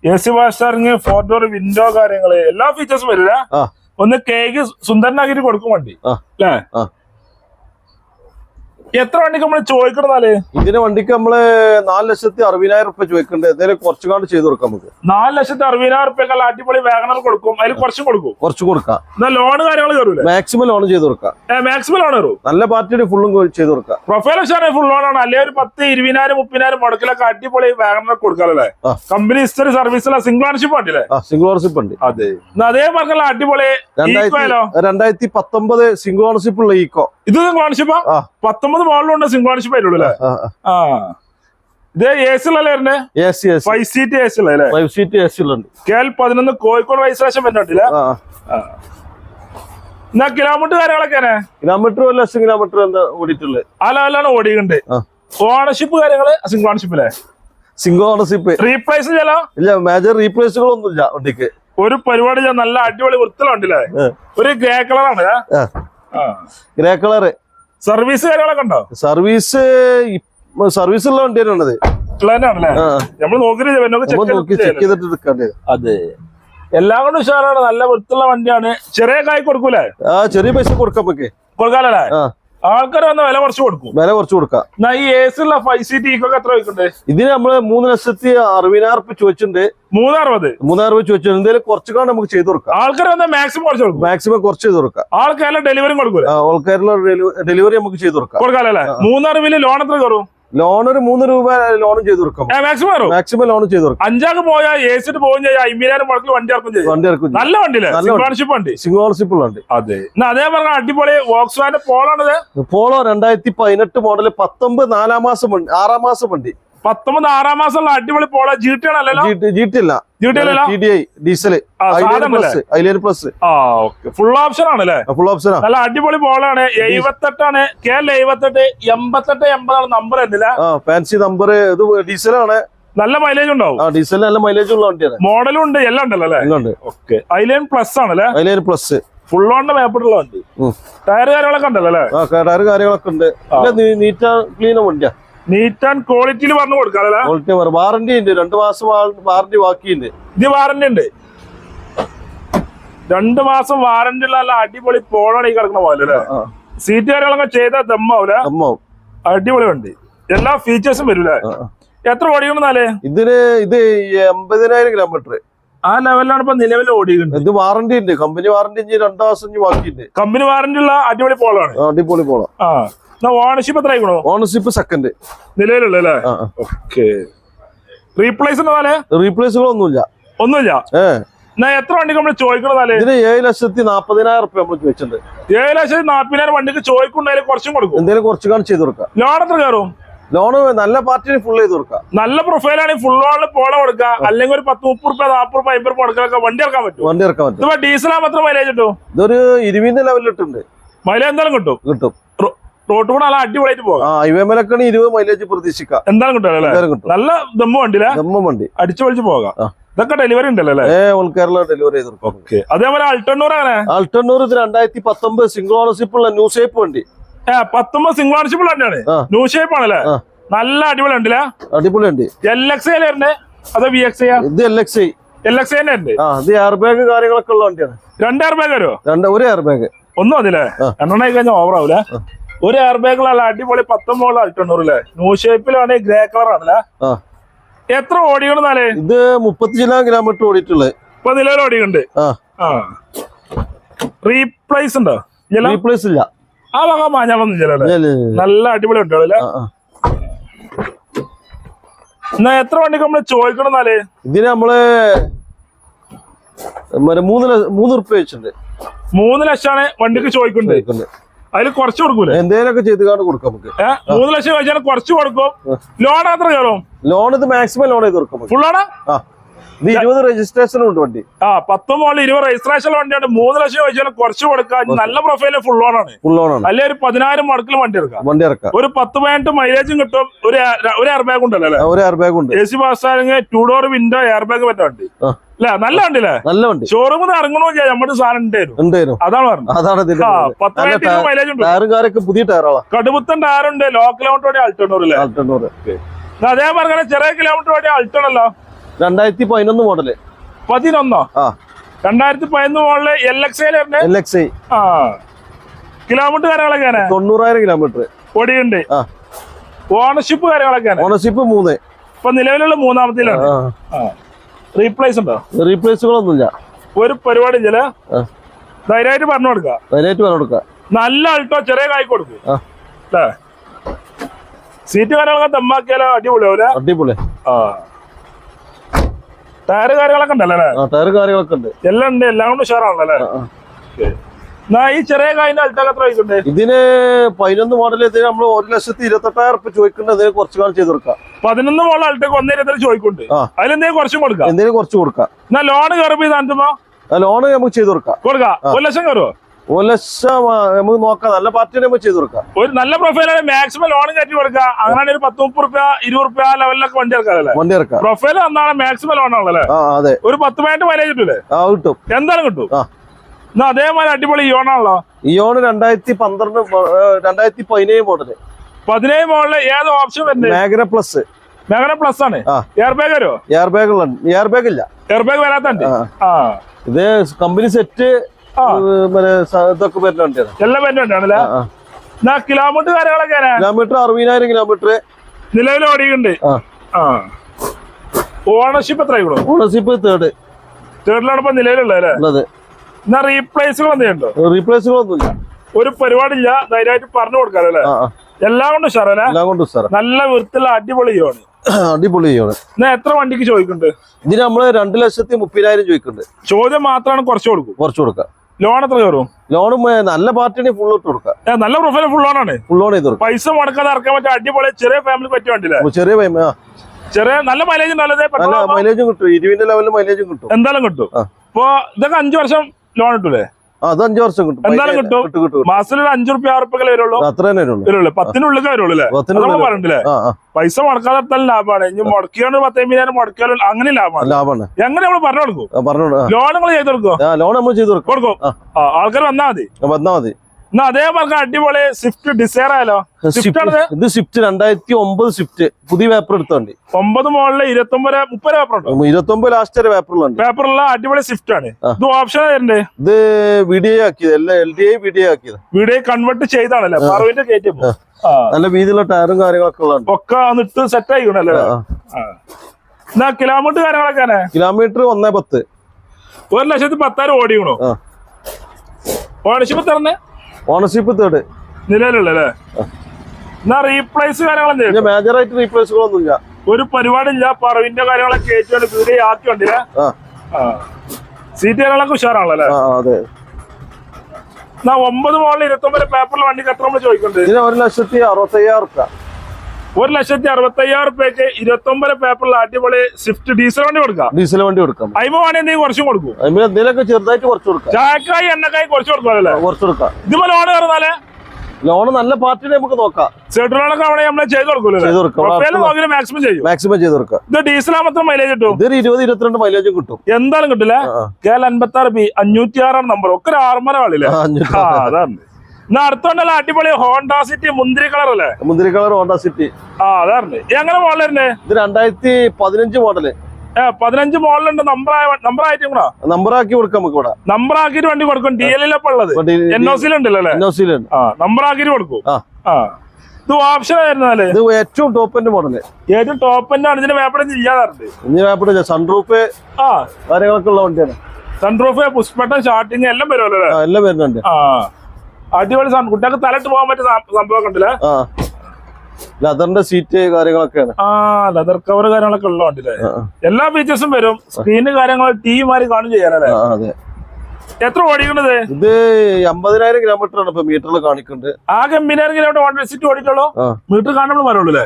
എ സി വാഷറിങ് ഫോർ ഡോർ വിൻഡോ കാര്യങ്ങൾ എല്ലാ ഫീച്ചേഴ്സും വരില്ല ഒന്ന് കേക്ക് സുന്ദരനാക്കിട്ട് കൊടുക്കും വണ്ടി. അല്ലേ എത്ര വണ്ടിക്ക് നമ്മൾ ചോദിക്കണമെന്നാൽ ഇതിന് വണ്ടിക്ക് നമ്മൾ നാല് ലക്ഷത്തി അറുപതിനായിരം റുപ്യ ചോദിക്കണ്ടേ എന്തെങ്കിലും കുറച്ചുകാണ്ട് ചെയ്ത് കൊടുക്കാം നമുക്ക്. നാല് ലക്ഷത്തി അറുപതിനായിരം റുപ്യ അടിപൊളി വാഗണർ കൊടുക്കും. അതിൽ കുറച്ചും കൊടുക്കും. കുറച്ച് കൊടുക്കാം. എന്നാ ലോൺ കാര്യങ്ങൾ കയറൂലേ മാക്സിമം ലോൺ ചെയ്ത് കൊടുക്കാം. മാക്സിമം ലോൺ കയറും നല്ല പാർട്ടിയുടെ ഫുള്ളും ചെയ്ത് കൊടുക്കാം. പ്രൊഫൈൽ ഉഷാറായി ഫുൾ ലോൺ ആണ്. അല്ലെങ്കിൽ ഒരു പത്ത് ഇരുപതിനായിരം മുപ്പതിനായിരം മുടക്കിലൊക്കെ അടിപൊളി വാഗണർ കൊടുക്കാമല്ലേ ആ. കമ്പനി ഹിസ്റ്ററി സർവീസിലെ സിംഗിൾ ഓണർഷിപ്പ് ഉണ്ടല്ലേ? സിംഗിൾ ഓണർഷിപ്പ് ഉണ്ട്. അതെ. അതേ പറഞ്ഞ അടിപൊളി രണ്ടായിരത്തി പത്തൊമ്പത് സിംഗിൾ ഓണർഷിപ്പ് ഉള്ള ഈക്കോ ഇത് സിംഗിൾ ഓണർഷിപ്പാ പത്തൊമ്പത് മോളിലുണ്ട് സിംഗിൾ ഓണർഷിപ്പ് ആയിട്ടുള്ളൂ അല്ലേ? ആ ഇത് എ സി അല്ലേ C S five seat A C ഉള്ള അല്ലേ? ഫൈവ് സീറ്റ് എ സി ഉള്ളുണ്ട് കെ എൽ പതിനൊന്ന് കോഴിക്കോട് രജിസ്ട്രേഷൻ ആ എന്നാ കിലോമീറ്റർ കാര്യങ്ങളൊക്കെ കിലോമീറ്റർ ഒരു ലക്ഷം കിലോമീറ്റർ എന്താ ഓടിയിട്ടുള്ളത് അല്ല അല്ലാണ് ഓടിയുണ്ട് ആ. ഓണർഷിപ്പ് കാര്യങ്ങൾ സിംഗിൾ ഓണർഷിപ്പില്ലേ സിംഗിൾ ഓണർഷിപ്പ് റീപ്ലേസ് ചെയ്യാലോ? ഇല്ല മേജർ റീപ്ലേസുകളൊന്നും ഇല്ല വണ്ടിക്ക്. ഒരു പരിപാടി ഞാൻ നല്ല അടിപൊളി വൃത്തിലുണ്ടല്ലേ ഒരു ഗ്രേ കളറാണ് ഗ്രേ കളറ് സർവീസ് കാര്യങ്ങളൊക്കെ ഉണ്ടോ? സർവീസ് സർവീസ് ഉള്ള വണ്ടി അതെ. എല്ലാം കൊണ്ടും ഉഷാറാണ് നല്ല വൃത്തിയുള്ള വണ്ടിയാണ്. ചെറിയ കായ് കൊടുക്കൂലേ? ആ ചെറിയ പൈസ കൊടുക്കാം നമുക്ക്. കൊടുക്കാലല്ലേ? ആ. ആൾക്കാർ വന്ന വില കുറച്ച് കൊടുക്കും. വില കുറച്ച് കൊടുക്കാം. എന്നാ ഈ എ സി ഉള്ള ഫൈവ് സീറ്റ് ഈക്കൊക്കെ എത്ര വയ്ക്കണ്ടേ ഇതിന് നമ്മൾ മൂന്ന് ലക്ഷത്തി അറുപതിനായിരം റുപ്യ ചോദിച്ചിട്ടുണ്ട്. മൂന്നറുപത്? രൂപ ചോദിച്ചിട്ടുണ്ട്. എന്തെങ്കിലും കുറച്ചുകൊണ്ട് നമുക്ക് ചെയ്ത് കൊടുക്കാം. ആൾക്കാർ വന്ന മാക്സിമം കുറച്ച് കൊടുക്കും. മാക്സിമം കുറച്ച് ചെയ്ത് കൊടുക്കാം. ആൾക്കാരെ ഡെലിവറി കൊടുക്കും ആൾക്കാരുടെ ഡെലിവറി നമുക്ക് ചെയ്ത് കൊടുക്കാം. കൊടുക്കാലല്ലേ മൂന്നറിവിൽ ലോൺ എത്ര കയറും? ലോൺ ഒരു മൂന്ന് രൂപ ലോൺ ചെയ്ത് കൊടുക്കും. മാക്സിമം ലോൺ ചെയ്ത് കൊടുക്കും. അഞ്ചാക്ക് പോയാൽ ഏസിട്ട് സിട്ട് പോകും ചെയ്യാം അമ്പതിനായിരം മുടക്കിൽ വണ്ടി ഇറക്കും ചെയ്യും. വണ്ടി ഇറക്കും നല്ല വണ്ടിയില്ലേ? ഓണർഷിപ്പ് ഉള്ള അതെ. അതേ പറഞ്ഞ അടിപൊളി പോളാണിത് പോളോ രണ്ടായിരത്തി പതിനെട്ട് മോഡൽ പത്തൊമ്പത് നാലാം മാസം ആറാം മാസം വണ്ടി. പത്തൊമ്പത് ആറാം മാസമുള്ള അടിപൊളി പോളോ ജി ടി ആണല്ലോ. ജി ടി അല്ല. ഫുൾ ഓപ്ഷൻ ഫുൾ നല്ല അടിപൊളി ബോളാണ് എഴുപത്തെട്ടാണ്. കെ എൽ എഴുപത്തെട്ട് എൺപത്തെട്ട് എൺപതാണ് നമ്പർ എന്നില്ല ഫാൻസി നമ്പർ ഇത് ഡീസലാണ് നല്ല മൈലേജ് ഉണ്ടാവും. ഡീസലിന് നല്ല മൈലേജ് ഉള്ള വണ്ടിയാണ്. മോഡലും ഉണ്ട് എല്ലാം ഉണ്ടല്ലോ അല്ലേ? ഓക്കെ ഐലൈൻ പ്ലസ് ആണല്ലേ? ഐലൈൻ പ്ലസ് ഫുൾ ഓണിന്റെ മേപ്പിട്ടുള്ള വണ്ടി. ടയർ കാര്യങ്ങളൊക്കെ ഉണ്ടല്ലോ അല്ലേ? ടയർ കാര്യങ്ങളൊക്കെ ഉണ്ട്. നീറ്റ ക്ലീൻ വണ്ടിയാ. നീറ്റ് ആൻഡ് ക്വാളിറ്റിയിൽ പറഞ്ഞു കൊടുക്കാം അല്ലേ? ക്വാളിറ്റി വാറന്റി ഉണ്ട്. രണ്ട് മാസം വാറന്റി ബാക്കിയുണ്ട്. ഇത് വാറന്റി ഉണ്ട്. രണ്ട് മാസം വാറന്റി ഉള്ള നല്ല അടിപൊളി പോളാണ് ഈ കിടക്കുന്ന പോലെ അല്ലേ? സീറ്റ് കാര്യങ്ങളൊക്കെ ചെയ്താൽ ദമ്മാവൂല? ദമ്മാവും. അടിപൊളി വണ്ടി എല്ലാ ഫീച്ചേഴ്സും വരൂലേ. എത്ര ഓടിക്കണമെന്നാലേ ഇതിന് ഇത് എൺപതിനായിരം കിലോമീറ്റർ ആ ലെവലിലാണ് ഇപ്പൊ നിലവിൽ ഓടിക്കുന്നത് ഇത് വാറന്റി ഉണ്ട്. കമ്പനി വാറന്റി രണ്ടു മാസം ബാക്കിയുണ്ട്. കമ്പനി വാറന്റി ഉള്ള അടിപൊളി പോളാണ്. അടിപൊളി പോളാണ് ആ. ഓണർഷിപ്പ് എത്ര ആയിക്കണോ ഓണർഷിപ്പ് സെക്കൻഡ് നിലവിലുള്ള ഓക്കെ. റീപ്ലേസ് റീപ്ലേസുകളൊന്നുമില്ല ഒന്നുമില്ല? ഏ. എത്ര വണ്ടിക്ക് നമ്മൾ ചോദിക്കണതല്ലേ ഇതിന് ഏഴ് ലക്ഷത്തി നാപ്പതിനായിരം റുപ്യ നമ്മൾ ചോദിച്ചിട്ടുണ്ട് ഏഴ് ലക്ഷത്തി നാപ്പതിനായിരം വണ്ടിക്ക് ചോദിക്കുണ്ടായാലും കുറച്ചും കൊടുക്കും. എന്തെങ്കിലും കുറച്ച് കാണും ചെയ്ത് കൊടുക്കാം. ലോൺ എത്ര കയറും? ലോണ് നല്ല പാർട്ടിന് ഫുൾ ചെയ്ത് കൊടുക്കാം. നല്ല പ്രൊഫൈലാണെങ്കിൽ ഫുൾ ഓണിൽ പോള കൊടുക്കുക അല്ലെങ്കിൽ ഒരു പത്ത് മുപ്പത് റുപ്യ നാൽപ്പത് റുപ്യ അമ്പത് റുപ്യ കൊടുക്കാനൊക്കെ വണ്ടി ഇറക്കാൻ പറ്റും. വണ്ടി ഇറക്കാൻ പറ്റും. ഡീസൽ ഡീസലാകുമ്പോൾ എത്ര മൈലേജ് കിട്ടും? ഇതൊരു ഇരുപതിന്റെ ലെവലിലിട്ടുണ്ട് മൈലേജ് എന്തായാലും കിട്ടും. കിട്ടും. റോഡ് കൂടെ നല്ല അടിപൊളിയായിട്ട് പോകാം. ഇരുപത് മൈലേജ് പ്രതീക്ഷിക്കാം. എന്തായാലും കിട്ടും. നല്ല ദമ്മ വണ്ടിയിലെ ദമ്മ വണ്ടി. അടിച്ചു പൊളിച്ച് പോകാം. ഇതൊക്കെ ഡെലിവറി ഉണ്ടല്ലോ അല്ലേ? ഏ ഓൾ കേരള ഡെലിവറി ഓക്കെ. അതേപോലെ അൾട്ടണ്ണൂർ അങ്ങനെ അൾട്ടണ്ണൂർ ഇത് രണ്ടായിരത്തി പത്തൊമ്പത് സിംഗിൾ ഓണർഷിപ്പ് ഉള്ള ന്യൂ ഷേപ്പ് വണ്ടി. ഏ പത്തൊമ്പത് സിംഗിൾ ഓണർഷിപ്പ് ഉള്ള വണ്ടിയാണ്. ന്യൂ ഷേപ്പ് ആണല്ലേ? നല്ല അടിപൊളി ഉണ്ടല്ലേ അടിപൊളി ഉണ്ട് എൽ എക്സ് ഐ അതോ വി എക്സ് ഐ ഇത് L X I L X I തന്നെ ഉണ്ട് ഇത് എയർ ബാഗ് കാര്യങ്ങളൊക്കെ ഉള്ള വണ്ടിയാണ്. രണ്ട് എയർ ബാഗ് വരുമോ രണ്ട് ഒരു എയർ ബാഗ് ഒന്നും അതില്ലേ. രണ്ടെണ്ണമായി കഴിഞ്ഞാൽ ഓവർ ആവൂലേ? ഒരു എയർ ബാഗിലുള്ള അടിപൊളി പത്തൊമ്പത് അൾട്ടണ്ണൂറില്ലേ ന്യൂ ഷേപ്പിലാണ് ഗ്രേ കളർ ആണല്ലേ എത്ര ഓടിക്കണെന്നാലേ ഇത് മുപ്പത്തിച്ചില്ല കിലോമീറ്റർ ഓടിയിട്ടുള്ളത്. ഇപ്പൊ നിലവിൽ ഓടിക്കുന്നുണ്ട് റീപ്ലേസ് ഉണ്ടോ? റീപ്ലേസ് ഇല്ല. ആ വക മാഞ്ഞാളൊന്നും ഇല്ലല്ലോ. നല്ല അടിപൊളി ഉണ്ടോ അല്ലേ. എന്നാ എത്ര വണ്ടിക്ക് നമ്മൾ ചോദിക്കണമെന്നാൽ ഇതിന് നമ്മൾ മൂന്ന് മൂന്ന് ഉറുപ്പ്യ വെച്ചിട്ടുണ്ട്. മൂന്ന് ലക്ഷമാണ് വണ്ടിക്ക് ചോദിക്കുന്നത് അതിൽ കുറച്ച് കൊടുക്കൂല? എന്തേലൊക്കെ ചെയ്ത് കാണും കൊടുക്കാം നമുക്ക്. മൂന്ന് ലക്ഷം വെച്ചാൽ കുറച്ച് കൊടുക്കും. ലോൺ എത്ര കയറും ലോൺ ഇത് മാക്സിമം ലോൺ ചെയ്ത് കൊടുക്കാം ഫുൾ ഫുള്ളാണ് ആ. ഇത് ഇരുപത് രജിസ്ട്രേഷനും ഉണ്ട് വണ്ടി. ആ പത്ത് മോളിൽ ഇരുപത് രജിസ്ട്രേഷൻ വണ്ടിയാണ്. മൂന്ന് ലക്ഷം വെച്ചാൽ കുറച്ച് കൊടുക്കാം. നല്ല പ്രൊഫൈൽ ഫുൾ ലോൺ ആണ്. ഫുൾ ലോൺ ആണ്. അല്ലെ ഒരു പതിനായിരം മുടക്കിൽ വണ്ടി ഇറക്കാം വണ്ടി ഇറക്കാം. ഒരു പത്ത് പതിനെട്ട് മൈലേജും കിട്ടും. ഒരു ഒരു എയർ ബാഗ് ഉണ്ടല്ലോ ഒരു എയർ ബാഗ് ഉണ്ട്. A C പാസ്സാണെങ്കിൽ two door window air bag പറ്റ വണ്ടി. നല്ല വണ്ടില്ലേ നല്ല വണ്ടി. ഷോറൂമിൽ ഇറങ്ങണോ നമ്മുടെ സാധനം ഉണ്ടായിരുന്നു അതാണ് പറഞ്ഞത്. പുതിയ ടയറുകളാ കടുപ്പത്തൻ ടയറുണ്ട്. ലോ കിലോമീറ്റർ വണ്ടി അൾട്ടണ്ണൂറില്ലേ ആൾട്ടണ്ണൂറ് അതേ പറഞ്ഞ ചെറിയ കിലോമീറ്റർ വണ്ടി അൾട്ടണല്ലോ രണ്ടായിരത്തി പതിനൊന്ന് മോഡൽ. പതിനൊന്നോ? ആ. രണ്ടായിരത്തി പതിനൊന്ന് model L X I L X I ആ കിലോമീറ്റർ കാര്യങ്ങളൊക്കെയാണ് തൊണ്ണൂറായിരം കിലോമീറ്റർ ഓടിയുണ്ട് ഓണർഷിപ്പ് കാര്യങ്ങളൊക്കെയാണ് ഓണർഷിപ്പ് മൂന്ന്. ഇപ്പൊ നിലവിലുള്ള മൂന്നാമത്തിലാണ്. ആ. റീപ്ലേസ് ഉണ്ടോ? റീപ്ലേസുകളൊന്നുമില്ല ഒരു പരിപാടി ഇല്ല ധൈര്യമായിട്ട് പറഞ്ഞു കൊടുക്കുക. ധൈര്യമായിട്ട് പറഞ്ഞു കൊടുക്ക നല്ല അൾട്ടോ ചെറിയ കായ് കൊടുക്കും. അല്ലേ സീറ്റ് കാര്യങ്ങളൊക്കെ ദമ്മാക്കിയാലോ അടിപൊളിയാവൂല അടിപൊളി. ആ. ടയറ് കാര്യങ്ങളൊക്കെ ഉണ്ടല്ലേ ടയർ കാര്യങ്ങളൊക്കെ ഉണ്ട്. എല്ലാം ഉണ്ട് എല്ലാം കൊണ്ട് ഉഷാറാണല്ലേ. ഈ ചെറിയ കായിന്റെ അൾട്ടൊക്കെ എത്ര വയസ്സുണ്ട് ഇതിന് പതിനൊന്ന് മോഡൽ ഇതിന് നമ്മൾ ഒരു ലക്ഷത്തി ഇരുപത്തെട്ടായിരം ഉറപ്പ് ചോദിക്കുന്നത് കുറച്ചു കുറച്ച് കാലം ചെയ്ത് കൊടുക്കാം. പതിനൊന്ന് മോളിൽ അൾട്ടൊക്കെ ഒന്നേ ഇരുപത്തി ചോദിക്കുന്നുണ്ട്. അതിലെന്തെങ്കിലും കുറച്ചും കൊടുക്കാം? എന്തെങ്കിലും കുറച്ച് കൊടുക്കാം. എന്നാ ലോണ് കയറുമ്പോ ഇതാണ്ടുമ്പോ ലോണ് നമുക്ക് ചെയ്ത് കൊടുക്കാം. കൊടുക്കാം? ഒരു ലക്ഷം കയറുമോ ഒരു ലക്ഷം നമുക്ക് നോക്കാം. നല്ല പാർട്ടിനെ നമുക്ക് ചെയ്ത് കൊടുക്കാം. ഒരു നല്ല പ്രൊഫൈലാണ് മാക്സിമം ലോൺ കയറ്റി കൊടുക്കുക അങ്ങനെ ഒരു പത്ത് മുപ്പത് റുപ്യ ഇരുപത് റുപ്യ ലെവലിലൊക്കെ വണ്ടി ഇറക്കാം പ്രൊഫൈൽ വന്നാണ് മാക്സിമം ലോൺ ആണല്ലേ അതെ. ഒരു പത്ത് പതിനെട്ട് മൈലേജ് കിട്ടൂലേ? കിട്ടും. എന്താണ് കിട്ടും? അതേമാതിരി അടിപൊളി ഇയോണാണല്ലോ ഇയോണ് രണ്ടായിരത്തി പന്ത്രണ്ട് രണ്ടായിരത്തി പതിനേഴ് മോഡൽ പതിനേഴ് മോളിൽ ഏത് ഓപ്ഷൻ വരുന്നത്? മേഖല പ്ലസ് മേഘന പ്ലസ് ആണ്. എയർ ബാഗ് വരുമോ എയർ ബാഗ് എയർ ബാഗ് ഇല്ല. എയർ ബാഗ് വരാത്തണ്ട് ഇത് കമ്പനി സെറ്റ് ഇതൊക്കെ വരുന്ന വണ്ടിയാണ്. എല്ലാം ആ. എന്നാ കിലോമീറ്റർ കാര്യങ്ങളൊക്കെ കിലോമീറ്റർ അറുപതിനായിരം കിലോമീറ്റർ നിലവിൽ ഓടിയുണ്ട് ഓണർഷിപ്പ് എത്ര ആയിക്കണോ ഓണർഷിപ്പ് തേർഡ് തേർഡിലാണ് ഇപ്പൊ നിലവിലുള്ളത് എന്നാ റീപ്ലേസുകൾ എന്തെയുണ്ടോ റീപ്ലേസുകളൊന്നുമില്ല ഒരു പരിപാടിയില്ല. ധൈര്യമായിട്ട് പറഞ്ഞു ആ. എല്ലാം കൊണ്ടും ഷറനെ എല്ലാം കൊണ്ടും സാറേ നല്ല വൃത്തിയുള്ള അടിപൊളി ആണ് അടിപൊളി എന്നാ എത്ര വണ്ടിക്ക് ചോദിക്കുന്നുണ്ട്? ഇതിന് നമ്മൾ രണ്ടു ലക്ഷത്തി മുപ്പതിനായിരം ചോദിക്കുന്നുണ്ട്. ചോദ്യം മാത്രമാണ് കുറച്ച് കൊടുക്കും. കുറച്ച് കൊടുക്കാം. ലോൺ എത്ര കയറും? ലോണും നല്ല പാർട്ടിനെ ഫുൾ ഇട്ട് കൊടുക്കാം. നല്ല പ്രൊഫൈൽ ഫുൾ ലോൺ ആണ്. ഫുൾ ലോൺ ചെയ്ത് പൈസ മുടക്കാതെ ഇറക്കാൻ പറ്റിയ അടിപൊളി ചെറിയ ഫാമിലി പറ്റിയ വണ്ടിയില്ല? ചെറിയ ഫാമിലി ചെറിയ നല്ല മൈലേജ് മൈലേജും കിട്ടും. ഇരുപതിന്റെ ലെവലിൽ മൈലേജും കിട്ടും. എന്തായാലും കിട്ടും. അപ്പൊ ഇപ്പൊ ഇതൊക്കെ അഞ്ചു വർഷം ലോൺ കിട്ടൂലേ? ആ, അത് അഞ്ചു വർഷം കിട്ടും. എന്തായാലും കിട്ടും. കിട്ടും കിട്ടും. മാസത്തിൽ ഒരു അഞ്ചു റുപ്യ ആറ് റുപ്യ വരുള്ളൂ? അത്ര തന്നെ വരുള്ളൂ. പത്തിനുള്ളിൽ വരുള്ളൂ അല്ലേ? നമ്മൾ പറഞ്ഞില്ലേ പൈസ മുടക്കാതെ എടുത്താലും ലാഭമാണ്. ഇനി മുടക്കിയോണ്ട് പത്തമ്പതിനായിരം മുടക്കിയാലും അങ്ങനെ ലാഭമാണ്. ലാഭമാണ്. എങ്ങനെ നമ്മൾ പറഞ്ഞു കൊടുക്കും. ലോൺ നിങ്ങൾ ചെയ്ത് കൊടുക്കും ലോൺ നമ്മൾ ചെയ്ത് കൊടുക്കും. കൊടുക്കും. ആൾക്കാർ വന്നാൽ മതി. വന്നാ മതി. എന്നാ അതേ പറഞ്ഞ അടിപൊളി സ്വിഫ്റ്റ് ഡിസൈർ ആയാലോ? ഇത് സ്വിഫ്റ്റ് രണ്ടായിരത്തി ഒമ്പത് സ്വിഫ്റ്റ് പുതിയ പേപ്പർ എടുത്തോണ്ട്. ഒമ്പത് മോളിൽ ഇരുപത്തൊമ്പത് മുപ്പത് പേപ്പർ ഇരുപത്തൊമ്പത് ലാസ്റ്റ് വരെ പേപ്പറിലുണ്ട് പേപ്പറുള്ള അടിപൊളി സ്വിഫ്റ്റ് ആണ്. ഇത് ഓപ്ഷൻ തരണ്ടേ ഇത് വീഡിയോ ആക്കിയത്. എല്ലാം എൽ ഡി ഐ വീഡിയോ ആക്കിയത്. വീഡിയോ കൺവേർട്ട് ചെയ്താണല്ലേ? പറവിന്റെ നല്ല രീതിയിലുള്ള ടയറും കാര്യങ്ങളൊക്കെ ഉള്ളതാണ് ഒക്കെ വന്നിട്ട് സെറ്റ് ആയിക്കണല്ലേ? എന്നാ കിലോമീറ്റർ കാര്യങ്ങളൊക്കെ കിലോമീറ്റർ ഒന്നേ പത്ത്. ഒരു ലക്ഷത്തി പത്തായിരം ഓടിക്കണോ? ഓണർഷിപ്പ് തരണേ ഓണർഷിപ്പ് തേർഡ് നിലവിലുള്ളല്ലേ എന്നാ റീപ്ലേസ് റീപ്ലേസുകളൊന്നുമില്ല ഒരു പരിപാടി ഇല്ല പറവിന്റെ കാര്യങ്ങളൊക്കെ വീഡിയോ സീറ്റ് ഉഷാറാണല്ലേ അതെ. എന്നാ ഒമ്പത് മോളിൽ ഇരുപത്തി ഒമ്പത് പേപ്പറിൽ വണ്ടിക്ക് എത്ര നമ്മൾ ഒരു ലക്ഷത്തി അറുപത്തയ്യായിരം റുപ്യ ഒരു ലക്ഷത്തി അറുപത്തി അയ്യായിരം റുപ്യക്ക് ഇരുപത്തി ഒമ്പത് പേപ്പറിൽ അടിപൊളി സ്വിഫ്റ്റ് ഡീസൽ വണ്ടി കൊടുക്കാം. ഡീസൽ വണ്ടി കൊടുക്കാം. അയിമ വേണേ എന്തെങ്കിലും കുറച്ചും കൊടുക്കും. അയിമ എന്തെങ്കിലുമൊക്കെ ചെറുതായിട്ട് കുറച്ച് കൊടുക്കാം. ചായക്കായി എണ്ണക്കായി കുറച്ച് കൊടുക്കാമല്ലേ കുറച്ച് കൊടുക്കാം. ഇതുപോലെ ലോൺ കയറുന്നാലേ? ലോണ് നല്ല പാർട്ടി നമുക്ക് നോക്കാം. സെട്രോളൊക്കെ അവിടെ നമ്മൾ ചെയ്ത് കൊടുക്കൂലേ? മാക്സിമം ചെയ്യും. മാക്സിമം ചെയ്ത് കൊടുക്കാം. ഇത് ഡീസൽ മാത്രം മൈലേജ് കിട്ടും? ഇതൊരു ഇരുപത് ഇരുപത്തിരണ്ട് മൈലേജും കിട്ടും. എന്തായാലും കിട്ടില്ല. കേരള അൻപത്തി ആറ് ബി അഞ്ഞൂറ്റി ആറാണ് നമ്പർ ഒക്കെ ഒരു ആറുമല കളില്ലേ ആ, അഞ്ഞൂറ്റി അതാണ്. എന്നാ അടുത്തോണ്ടല്ല അടിപൊളി ഹോണ്ട സിറ്റി മുന്തിരി കളർ അല്ലേ? മുന്തിരി കളർ ഹോണ്ട സിറ്റി. ആ അതാണ് എങ്ങനെ മോഡലന്നെ ഇത് രണ്ടായിരത്തി പതിനഞ്ച് മോഡൽ പതിനഞ്ച് മോഡലുണ്ട് നമ്പർ നമ്പർ ആയിട്ട് കൂടാ? നമ്പർ ആക്കി കൊടുക്കാം നമുക്ക് ഇവിടെ. നമ്പർ ആക്കിട്ട് വണ്ടി കൊടുക്കും. ഡി എൽ ഇപ്പൊ ഉള്ളത്. എൻ ഒ സിയിലുണ്ടല്ലോ അല്ലേ? എൻഒസിയിലുണ്ട് ആ നമ്പർ ആക്കിട്ട് കൊടുക്കും. ആ. ആ. ഇത് ഓപ്ഷൻ ആയിരുന്നാൽ ഇത് ഏറ്റവും ടോപ്പ് ടോപ്പിന്റെ മോഡൽ ഏറ്റവും ടോപ്പ് ആണ്? ഇതിന്റെ വേപ്പടം ഇല്ലാതാറുണ്ട് ഇനി വേപ്പിടില്ല സൺറൂഫ് ആ. കാര്യങ്ങളൊക്കെ ഉള്ള വണ്ടിയാണ്. സൺറൂഫ് പുഷ്പട്ടം ഷാർട്ടിങ് എല്ലാം വരുമല്ലോ എല്ലാം വരുന്നുണ്ട്. ആ. അടിപൊളി സാധനം. കുട്ടികൾക്ക് തലട്ട് പോകാൻ പറ്റിയ സം- സംഭവം കണ്ടില്ലേ ലെതറിന്റെ സീറ്റ് കാര്യങ്ങളൊക്കെ ആ ലെതർ കവർ കാര്യങ്ങളൊക്കെ ഉള്ള. എല്ലാ ഫീച്ചേഴ്സും വരും. സ്ക്രീന് കാര്യങ്ങൾ ടി മാറി കാണും ചെയ്യാനല്ലേ അതെ. എത്ര ഓടിക്കണത്? ഇത് അമ്പതിനായിരം കിലോമീറ്റർ ആണ് ഇപ്പൊ മീറ്ററിൽ കാണിക്കുന്നത് ആകെ എമ്പതിനായിരം കിലോമീറ്റർ വൺ സീറ്റ് ഓടിക്കുള്ളൂ. മീറ്റർ കാണുമ്പോൾ വരുള്ളൂ അല്ലേ?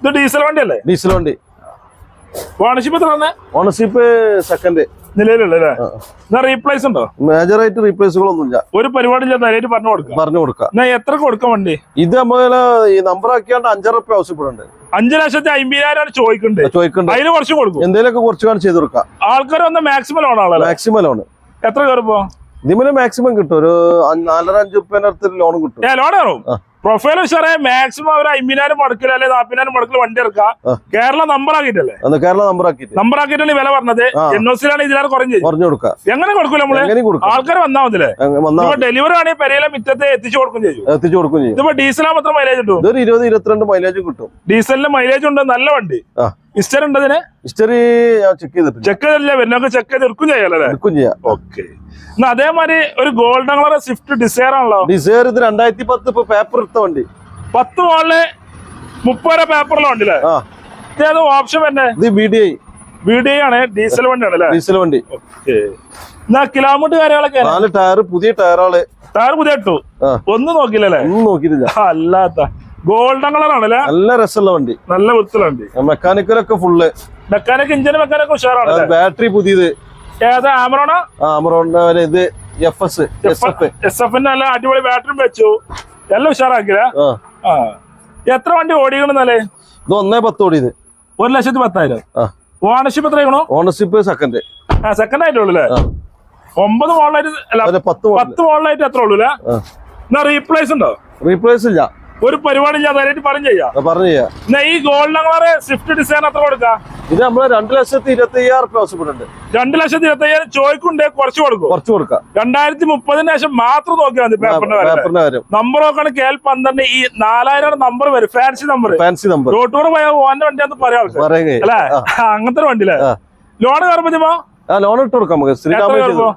ഇത് ഡീസൽ വണ്ടി അല്ലേ ഡീസൽ വണ്ടി. ഓണർഷിപ്പ് എത്ര ഓണർഷിപ്പ് സെക്കൻഡ് നിലവിലുള്ള റീപ്ലേസ് ഉണ്ടോ? റീപ്ലേസുകളൊന്നുമില്ല ഒരു പരിപാടി പറഞ്ഞു കൊടുക്കാം. പറഞ്ഞു കൊടുക്കാം. എത്ര കൊടുക്കാം വണ്ടി? ഇത് നമ്മൾ ഈ നമ്പർ ആക്കിയാണ്ട് അഞ്ചര റുപ്യ ആവശ്യപ്പെടുന്നുണ്ട്. അഞ്ചു ലക്ഷത്തി അമ്പതിനായിരം ചോദിക്കണ്ടേ. ചോദിക്കണ്ട്. അതിന് കുറച്ച് കൊടുക്കും. എന്തെങ്കിലുമൊക്കെ കുറച്ച് കാണും ചെയ്ത് കൊടുക്കാം. ആൾക്കാർ മാക്സിമം ലോൺ എത്ര ഇതിന് മാക്സിമം കിട്ടും. ഒരു നാലര അഞ്ച് ലോൺ കിട്ടും. ലോൺ കയറും. പ്രൊഫൈൽ ഉഷാറെ മാക്സിമം അവർ അമ്പതിനായിരം മുടക്കില്ല അല്ലെ നാപ്പതിനായിരം മുടക്കിൽ വണ്ടി ഇറക്കുക കേരള നമ്പർ ആക്കിയിട്ടല്ലേ? കേരള നമ്പർ ആക്കിയിട്ട്. നമ്പർ ആക്കിയിട്ടാണ് വില പറഞ്ഞത്. എൻ ഒ സിയിലാണ് ഇതിലാണ് കുറഞ്ഞത്. പറഞ്ഞു കൊടുക്കാം. എങ്ങനെ കൊടുക്കൂല നമ്മൾ? ആൾക്കാർ വന്നാ മതില്ലേ ഡെലിവറി ആണെങ്കിൽ പെരയിലെ മിറ്റത്തെ എത്തിച്ചു കൊടുക്കും ചെയ്യും. എത്തിച്ചു കൊടുക്കും ചെയ്യും. ഇതിപ്പോ ഡീസലാ മാത്രം മൈലേജ് കിട്ടും? ഇതൊരു ഇരുപത് ഇരുപത്തിരണ്ട് മൈലേജ് കിട്ടും. ഡീസലിന് മൈലേജ് ഉണ്ട് നല്ല വണ്ടി. ആ ഇസ്റ്റർ ഉണ്ട് ഇതിന്? ഹിസ്റ്ററി ചെക്ക് ചെയ്തിട്ടില്ല. ചെക്ക് ചെയ്തില്ല ചെക്ക് ചെയ്ത് എടുക്കും ചെയ്യാലോ അല്ലേ? എടുക്കും ചെയ്യാം. ഓക്കെ എന്നാ അതേമാതിരി ഒരു ഗോൾഡൻ കളർ സ്വിഫ്റ്റ് ഡിസയർ ആണല്ലോ. ഡിസയർ ഇത് രണ്ടായിരത്തി പത്ത് ഇപ്പൊ പേപ്പർ എടുത്ത വണ്ടി. പത്ത് മോളിൽ മുപ്പത് പേപ്പറിലും ഉണ്ടല്ലേ ആ. ഇതേത് ഓപ്ഷൻ തന്നെ ഇത് B D I V D ആണ് ഡീസൽ വണ്ടി ആണല്ലേ ഡീസൽ വണ്ടി. ഓക്കെ എന്നാ കിലോമീറ്റർ കാര്യങ്ങളൊക്കെ നാല് ടയർ പുതിയ ടയറുകൾ ടയർ പുതിയ ഇട്ടു. ഒന്നും നോക്കില്ലല്ലേ ഒന്നും നോക്കിയിട്ടില്ല. അല്ലാത്ത. ഗോൾഡൻ കളർ ആണല്ലേ? നല്ല രസമുള്ള വണ്ടി. നല്ല വൃത്തിയുള്ള വണ്ടി. മെക്കാനിക്കലൊക്കെ ഫുള്ള് മെക്കാനിക് ഇഞ്ചിന് മെക്കാനിക് ഉഷാറാണ് ബാറ്ററി പുതിയത്. ഏതാ ആമറോണോ ആ? അമറോണിന്റെ ഇത് F S S F S എഫിന്റെ നല്ല അടിപൊളി ബാറ്ററി വെച്ചു. എല്ലാം ഉഷാറാക്കില്ല എത്ര വണ്ടി ഓടിക്കണെന്നല്ലേ ഇത് ഒന്നേ പത്ത് ഓടിയത്. ഒരു ലക്ഷത്തി പത്തായിരം. ഓണർഷിപ്പ് എത്ര ആയിക്കണോ ഓണർഷിപ്പ് സെക്കൻഡ് ആ സെക്കൻഡ് ആയിട്ടുള്ളൂ അല്ലേ? ഒമ്പത് മോളായിട്ട് പത്ത് മോളായിട്ട് മോളിലായിട്ട് എത്ര ഉള്ളൂ അല്ലേ? എന്നാ റീപ്ലേസ് ഉണ്ടോ? റീപ്ലേസ് ഇല്ല. ഒരു പരിപാടി ഇല്ലാതെ പറഞ്ഞു ചെയ്യാം? പറഞ്ഞു ചെയ്യാം. എന്നാ ഈ ഗോൾഡൻ കളറ് സ്വിഫ്റ്റ് ഡിസൈൻ അത്ര കൊടുക്കാം? ഇത് നമ്മൾ രണ്ട് ലക്ഷത്തി ഇരുപത്തി അയ്യായിരം റുപ്യ ആവശ്യപ്പെട്ടുണ്ട് രണ്ട് ലക്ഷത്തി ഇരുപത്തി അയ്യായിരം ചോയ്ക്കുണ്ടേ കുറച്ച് കൊടുക്കും. കുറച്ച് കൊടുക്കാം. രണ്ടായിരത്തി മുപ്പതിന് ശേഷം മാത്രം നോക്കിയാൽ മതി പേപ്പറിന്റെ കാര്യം. നമ്പർ നോക്കാണ് കെ എൽ പന്ത്രണ്ട് ഈ നാലായിരം നമ്പർ വരും. ഫാൻസി നമ്പർ ഫാൻസി നമ്പർ റോട്ടൂർ പോയ ഓന്റെ വണ്ടിയാന്ന് പറയാം അല്ലേ? അങ്ങനത്തെ വണ്ടി അല്ലേ. ലോൺ കയറുമ്പോ ആ ലോൺ ഇട്ട് കൊടുക്കാം നമുക്ക്. ശ്രീരാമ?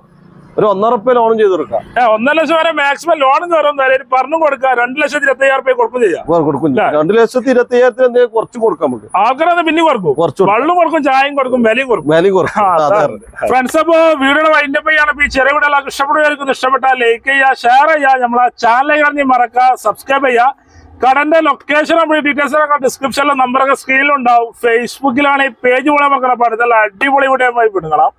ഒരു ഒന്നര റുപ്യ ലോൺ ചെയ്ത് കൊടുക്കാം. ഒന്നര ലക്ഷം വരെ മാക്സിമം ലോൺ എന്ന് തരാം. പറഞ്ഞു കൊടുക്കാം. രണ്ട് ലക്ഷത്തി ഇരുപത്തി അയ്യായിരം രൂപ കൊടുക്കും ചെയ്യാം. കൊടുക്കും രണ്ട് ലക്ഷത്തി ഇരുപത്തി അയ്യായിരത്തിന് എന്തെങ്കിലും കുറച്ച് കൊടുക്കാം നമുക്ക്. ആൾക്കാരത് പിന്നെ കൊടുക്കും. കുറച്ച് വെള്ളം കൊടുക്കും ചായയും കൊടുക്കും വിലയും കൊടുക്കും. വിലയും കൊടുക്കും. ഫ്രണ്ട്സ് അപ്പോ വീടുകൾ വൈൻഡ് അപ്പ് ചെയ്യാണ്. ഈ ചെറിയ എല്ലാവർക്കും ഇഷ്ടപ്പെടുകയായിരിക്കും ഇഷ്ടപ്പെട്ടാൽ ലൈക്ക് ചെയ്യുക ഷെയർ ചെയ്യുക. നമ്മളെ ചാനൽ കാണി മറക്കുക സബ്സ്ക്രൈബ് ചെയ്യുക. കടന്റെ ലൊക്കേഷൻ നമ്മൾ ഡീറ്റെയിൽസ് ഒക്കെ ഡിസ്ക്രിപ്ഷനിലെ നമ്പറൊക്കെ സ്ക്രീനിലുണ്ടാവും ഫേസ്ബുക്കിലാണ് ഈ പേജ് പോലെ മക്കളെ പഠിത്തം അടിപൊളി വീഡിയോ പോയി വിടുന്നതാണ്